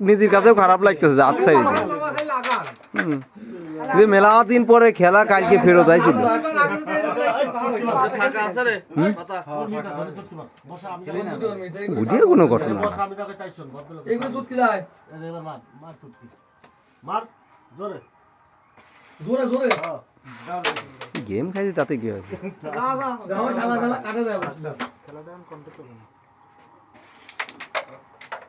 নিজের কাছেও খারাপ লাগতেছে যে। আচ্ছা হুম। যে মেলা দিন পরে খেলা কালকে ফেরত আইছিল। বুঝিয়ে কোনো ঘটনা না। এগুলো সুটকি যায়। মার জোরে। জোরে জোরে। গেম খাইছে তাতে কি হয়েছে?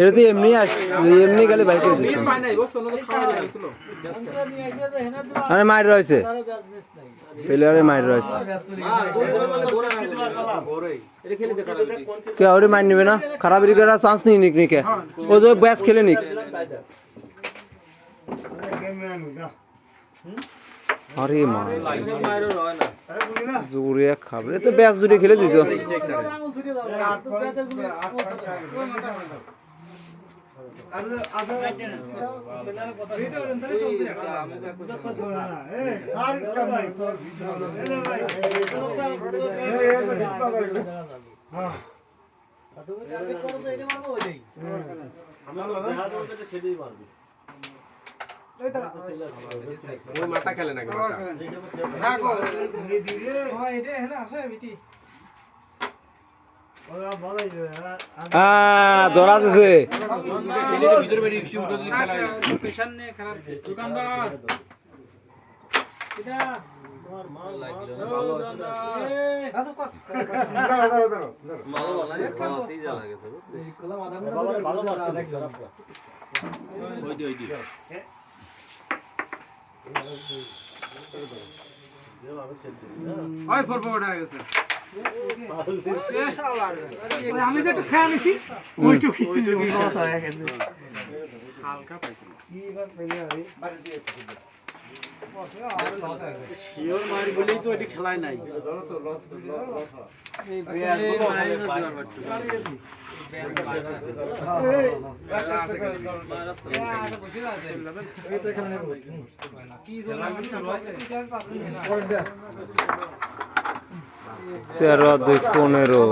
এটা তো এমনি এমনি গেলে বাইতে মানে মার রয়েছে। প্লেয়ারে মার রয়েছে। কে ওরে মার নিবে না? খারাপ করার চান্স নিই নিক নিকে। ও যে ব্যাস খেলে নিক। আরে মা জোরে খাবে। তো ব্যাস দুটো খেলে দিত। আমরা দেখা দেবো যেটা মাথা খেলে নাকি মাথা ধরা দিছে বেরিয়ে উঠে দিলে হয় না। ওই ওই দিচ্ছে হ্যাঁ। ওই ফোর ফোর হয়ে গেছে। আমি যে একটু খেয়া নিছি ওইটুকু হালকা পাইছিল। বলেই তো এটি খেলায় নাই। তেরো দুই পনেরো।